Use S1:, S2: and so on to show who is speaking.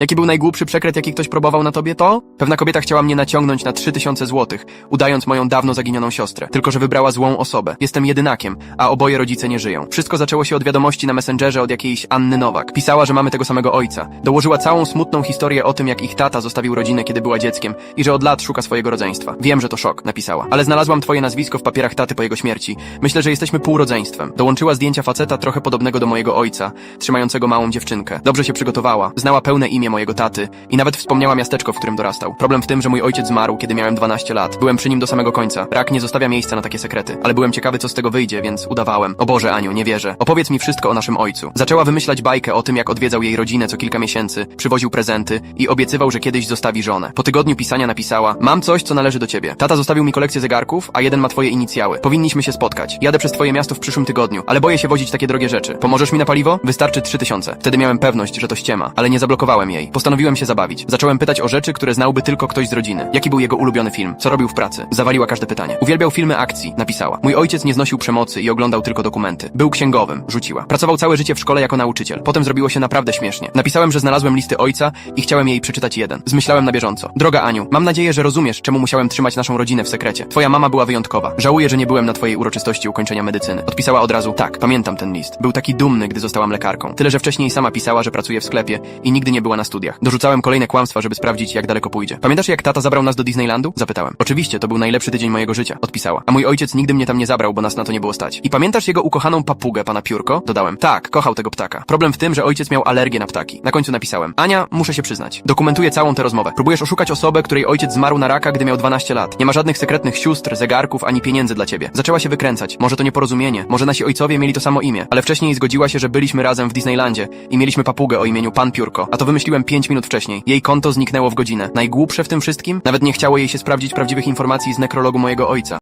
S1: Jaki był najgłupszy przekręt, jaki ktoś próbował na tobie? To? Pewna kobieta chciała mnie naciągnąć na 3000 złotych, udając moją dawno zaginioną siostrę. Tylko, że wybrała złą osobę. Jestem jedynakiem, a oboje rodzice nie żyją. Wszystko zaczęło się od wiadomości na Messengerze od jakiejś Anny Nowak. Pisała, że mamy tego samego ojca. Dołożyła całą smutną historię o tym, jak ich tata zostawił rodzinę, kiedy była dzieckiem i że od lat szuka swojego rodzeństwa. Wiem, że to szok, napisała. Ale znalazłam twoje nazwisko w papierach taty po jego śmierci. Myślę, że jesteśmy półrodzeństwem. Dołączyła zdjęcia faceta trochę podobnego do mojego ojca, trzymającego małą dziewczynkę. Dobrze się przygotowała, znała pełne imię mojego taty i nawet wspomniała miasteczko, w którym dorastał. Problem w tym, że mój ojciec zmarł, kiedy miałem 12 lat. Byłem przy nim do samego końca. Rak nie zostawia miejsca na takie sekrety. Ale byłem ciekawy, co z tego wyjdzie, więc udawałem. O Boże, Aniu, nie wierzę. Opowiedz mi wszystko o naszym ojcu. Zaczęła wymyślać bajkę o tym, jak odwiedzał jej rodzinę co kilka miesięcy, przywoził prezenty i obiecywał, że kiedyś zostawi żonę. Po tygodniu pisania napisała: Mam coś, co należy do ciebie. Tata zostawił mi kolekcję zegarków, a jeden ma twoje inicjały. Powinniśmy się spotkać. Jadę przez twoje miasto w przyszłym tygodniu, ale boję się wozić takie drogie rzeczy. Pomożesz mi na paliwo? Wystarczy 3000. Wtedy miałem pewność, że to ściema, ale nie zablokowałem jej. Postanowiłem się zabawić. Zacząłem pytać o rzeczy, które znałby tylko ktoś z rodziny. Jaki był jego ulubiony film? Co robił w pracy? Zawaliła każde pytanie. Uwielbiał filmy akcji, napisała. Mój ojciec nie znosił przemocy i oglądał tylko dokumenty. Był księgowym, rzuciła. Pracował całe życie w szkole jako nauczyciel. Potem zrobiło się naprawdę śmiesznie. Napisałem, że znalazłem listy ojca i chciałem jej przeczytać jeden. Zmyślałem na bieżąco. Droga Aniu, mam nadzieję, że rozumiesz, czemu musiałem trzymać naszą rodzinę w sekrecie. Twoja mama była wyjątkowa. Żałuję, że nie byłem na twojej uroczystości ukończenia medycyny. Odpisała od razu, tak, pamiętam ten list. Był taki dumny, gdy zostałam lekarką. Tyle, że wcześniej sama pisała, że pracuje w sklepie i nigdy nie była na studiach. Dorzucałem kolejne kłamstwa, żeby sprawdzić, jak daleko pójdzie. Pamiętasz, jak tata zabrał nas do Disneylandu? Zapytałem. Oczywiście, to był najlepszy tydzień mojego życia. Odpisała. A mój ojciec nigdy mnie tam nie zabrał, bo nas na to nie było stać. I pamiętasz jego ukochaną papugę, pana Piórko? Dodałem. Tak, kochał tego ptaka. Problem w tym, że ojciec miał alergię na ptaki. Na końcu napisałem. Ania, muszę się przyznać. Dokumentuję całą tę rozmowę. Próbujesz oszukać osobę, której ojciec zmarł na raka, gdy miał 12 lat. Nie ma żadnych sekretnych sióstr, zegarków, ani pieniędzy dla ciebie. Zaczęła się wykręcać. Może to nieporozumienie. Może nasi ojcowie mieli to samo imię. Ale wcześniej zgodziła się, że byliśmy razem w Disneylandzie i mieliśmy papugę o imieniu Pan Piórko. A to wymyśliłem 5 minut wcześniej. Jej konto zniknęło w godzinę. Najgłupsze w tym wszystkim? Nawet nie chciało jej się sprawdzić prawdziwych informacji z nekrologu mojego ojca.